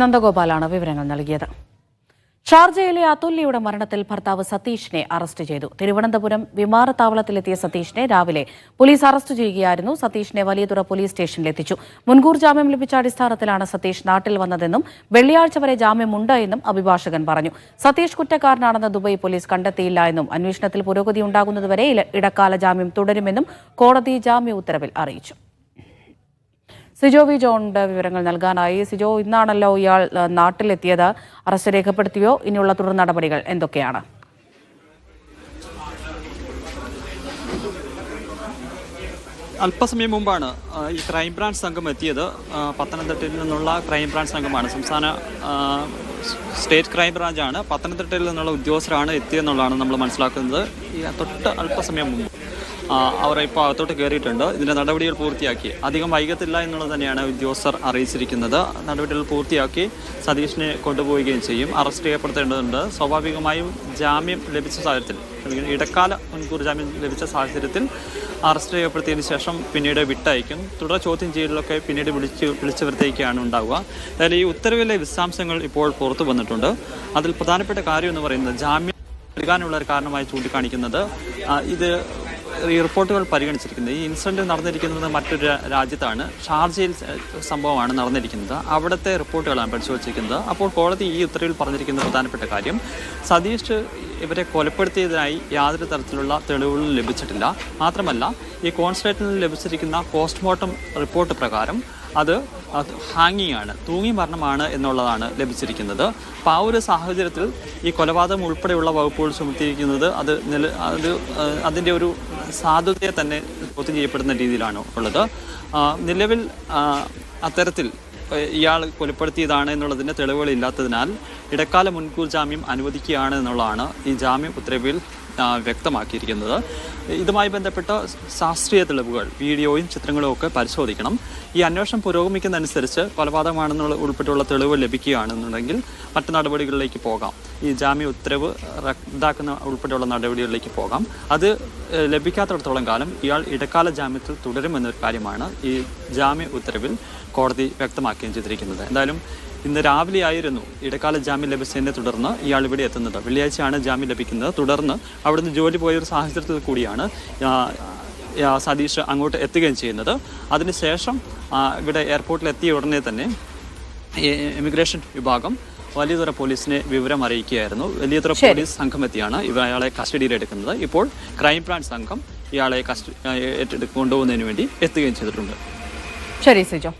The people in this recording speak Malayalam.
നന്ദഗോപാലാണ് വിവരങ്ങൾ നൽകിയത്. ഷാർജയിലെ അതുല്യയുടെ മരണത്തിൽ ഭർത്താവ് സതീഷിനെ അറസ്റ്റ് ചെയ്തു. തിരുവനന്തപുരം വിമാനത്താവളത്തിലെത്തിയ സതീഷിനെ രാവിലെ പോലീസ് അറസ്റ്റ് ചെയ്യുകയായിരുന്നു. സതീഷിനെ വലിയതുറ പോലീസ് സ്റ്റേഷനിലെത്തിച്ചു മുൻകൂർ ജാമ്യം ലഭിച്ച അടിസ്ഥാനത്തിലാണ് സതീഷ് നാട്ടിൽ വന്നതെന്നും വെള്ളിയാഴ്ച വരെ ജാമ്യമുണ്ട് എന്നും അഭിഭാഷകൻ പറഞ്ഞു. സതീഷ് കുറ്റക്കാരനാണെന്ന് ദുബായ് പോലീസ് കണ്ടെത്തിയില്ല എന്നും അന്വേഷണത്തിൽ പുരോഗതി ഉണ്ടാകുന്നതുവരെ ഇടക്കാല ജാമ്യം തുടരുമെന്നും കോടതി ജാമ്യ ഉത്തരവിൽ അറിയിച്ചു. സിജോ വി ജോണിന്റെ വിവരങ്ങൾ നൽകാനായി. സിജോ ഇന്നാണല്ലോ ഇയാൾ നാട്ടിലെത്തിയത്. അറസ്റ്റ് രേഖപ്പെടുത്തിയോ? ഇനിയുള്ള തുടർ നടപടികൾ എന്തൊക്കെയാണ്? അല്പസമയം മുമ്പാണ് ഈ ക്രൈംബ്രാഞ്ച് സംഘം എത്തിയത്. പത്തനംതിട്ടയിൽ നിന്നുള്ള ക്രൈംബ്രാഞ്ച് സംഘമാണ്. സംസ്ഥാന സ്റ്റേറ്റ് ക്രൈംബ്രാഞ്ചാണ്. പത്തനംതിട്ടയിൽ നിന്നുള്ള ഉദ്യോഗസ്ഥരാണ് എത്തിയെന്നുള്ളതാണ് നമ്മൾ മനസ്സിലാക്കുന്നത്. തൊട്ട് അല്പസമയം മുമ്പ്. അവർ ഇപ്പോൾ അകത്തോട്ട് കയറിയിട്ടുണ്ട് ഇതിന്റെ നടപടികൾ പൂർത്തിയാക്കി. അധികം വൈകത്തില്ല എന്നുള്ളത് തന്നെയാണ് ഉദ്യോഗസ്ഥർ അറിയിച്ചിരിക്കുന്നത്. നടപടികൾ പൂർത്തിയാക്കി സതീഷിനെ കൊണ്ടുപോവുകയും ചെയ്യും. അറസ്റ്റ് ചെയ്യപ്പെടുത്തേണ്ടതുണ്ട് സ്വാഭാവികമായും ജാമ്യം ലഭിച്ച സാഹചര്യത്തിൽ ഇടക്കാല മുൻകൂർ ജാമ്യം ലഭിച്ച സാഹചര്യത്തിൽ അറസ്റ്റ് ചെയ്യപ്പെടുത്തിയതിന് ശേഷം പിന്നീട് വിട്ടയക്കും. തുടർ ചോദ്യം ചെയ്യലൊക്കെ പിന്നീട് വിളിച്ച് വിളിച്ചു വരുത്തേക്കാണ് ഉണ്ടാവുക. അതായത് ഈ ഉത്തരവിലെ വിശദാംശങ്ങൾ ഇപ്പോൾ പുറത്തു വന്നിട്ടുണ്ട്. അതിൽ പ്രധാനപ്പെട്ട കാര്യം എന്ന് പറയുന്നത് ജാമ്യം നൽകാനുള്ള ഒരു കാരണമായി ചൂണ്ടിക്കാണിക്കുന്നത്. ഇത് റിപ്പോർട്ടുകൾ പരിഗണിച്ചിരിക്കുന്നത്. ഈ ഇൻസിഡന്റ് നടന്നിരിക്കുന്നത് മറ്റൊരു രാജ്യത്താണ്. ഷാർജയിൽ സംഭവമാണ് നടന്നിരിക്കുന്നത്. അവിടുത്തെ റിപ്പോർട്ടുകളാണ് പരിശോധിച്ചിരിക്കുന്നത്. അപ്പോൾ കോടതി ഈ ഉത്തരവിൽ പറഞ്ഞിരിക്കുന്ന പ്രധാനപ്പെട്ട കാര്യം സതീഷ് ഇവരെ കൊലപ്പെടുത്തിയതിനായി യാതൊരു തരത്തിലുള്ള തെളിവുകളും ലഭിച്ചിട്ടില്ല. മാത്രമല്ല ഈ കോൺസുലേറ്റിൽ നിന്ന് ലഭിച്ചിരിക്കുന്ന പോസ്റ്റ്മോർട്ടം റിപ്പോർട്ട് പ്രകാരം അത് ഹാങ്ങിങ് ആണ് തൂങ്ങി മരണമാണ് എന്നുള്ളതാണ് ലഭിച്ചിരിക്കുന്നത്. അപ്പോൾ ആ ഒരു സാഹചര്യത്തിൽ ഈ കൊലപാതകം ഉൾപ്പെടെയുള്ള വകുപ്പുകൾ ചുമത്തിയിരിക്കുന്നത് അത് നില അത് അതിന്റെ ഒരു സാധുതയെ തന്നെ ചോദ്യം ചെയ്യപ്പെടുന്ന രീതിയിലാണ് ഉള്ളത്. നിലവിൽ അത്തരത്തിൽ ഇയാൾ കൊലപ്പെടുത്തിയതാണ് എന്നുള്ളതിന്റെ തെളിവുകളില്ലാത്തതിനാൽ ഇടക്കാല മുൻകൂർ ജാമ്യം അനുവദിക്കുകയാണ് എന്നുള്ളതാണ് ഈ ജാമ്യം ഉത്തരവിൽ വ്യക്തമാക്കിയിരിക്കുന്നത്. ഇതുമായി ബന്ധപ്പെട്ട ശാസ്ത്രീയ തെളിവുകൾ വീഡിയോയും ചിത്രങ്ങളും ഒക്കെ പരിശോധിക്കണം. ഈ അന്വേഷണം പുരോഗമിക്കുന്നതനുസരിച്ച് കൊലപാതകമാണെന്നുള്ള ഉൾപ്പെട്ടുള്ള തെളിവ് ലഭിക്കുകയാണെന്നുണ്ടെങ്കിൽ മറ്റു നടപടികളിലേക്ക് പോകാം. ഈ ജാമ്യ ഉത്തരവ് റദ്ദാക്കുന്ന ഉൾപ്പെടെയുള്ള നടപടികളിലേക്ക് പോകാം. അത് ലഭിക്കാത്തിടത്തോളം കാലം ഇയാൾ ഇടക്കാല ജാമ്യത്തിൽ തുടരുമെന്നൊരു കാര്യമാണ് ഈ ജാമ്യ ഉത്തരവിൽ കോടതി വ്യക്തമാക്കുകയും ചെയ്തിരിക്കുന്നത്. എന്തായാലും ഇന്ന് രാവിലെ ആയിരുന്നു ഇടക്കാല ജാമ്യം ലഭിച്ചതിനെ തുടർന്ന് ഇയാൾ ഇവിടെ എത്തുന്നത്. വെള്ളിയാഴ്ചയാണ് ജാമ്യം ലഭിക്കുന്നത്. തുടർന്ന് അവിടുന്ന് ജോലി പോയ ഒരു സാഹചര്യത്തിൽ കൂടിയാണ് സതീഷ് അങ്ങോട്ട് എത്തുകയും ചെയ്യുന്നത്. അതിനുശേഷം ഇവിടെ എയർപോർട്ടിൽ എത്തിയ ഉടനെ തന്നെ ഇമിഗ്രേഷൻ വിഭാഗം വലിയതുറ പോലീസിനെ വിവരം അറിയിക്കുകയായിരുന്നു. വലിയതുറ പോലീസ് സംഘം എത്തിയാണ് ഇവ അയാളെ കസ്റ്റഡിയിൽ എടുക്കുന്നത്. ഇപ്പോൾ ക്രൈംബ്രാഞ്ച് സംഘം ഇയാളെ കസ്റ്റഡി കൊണ്ടുപോകുന്നതിന് വേണ്ടി എത്തുകയും ചെയ്തിട്ടുണ്ട്. ശരി സിജോ.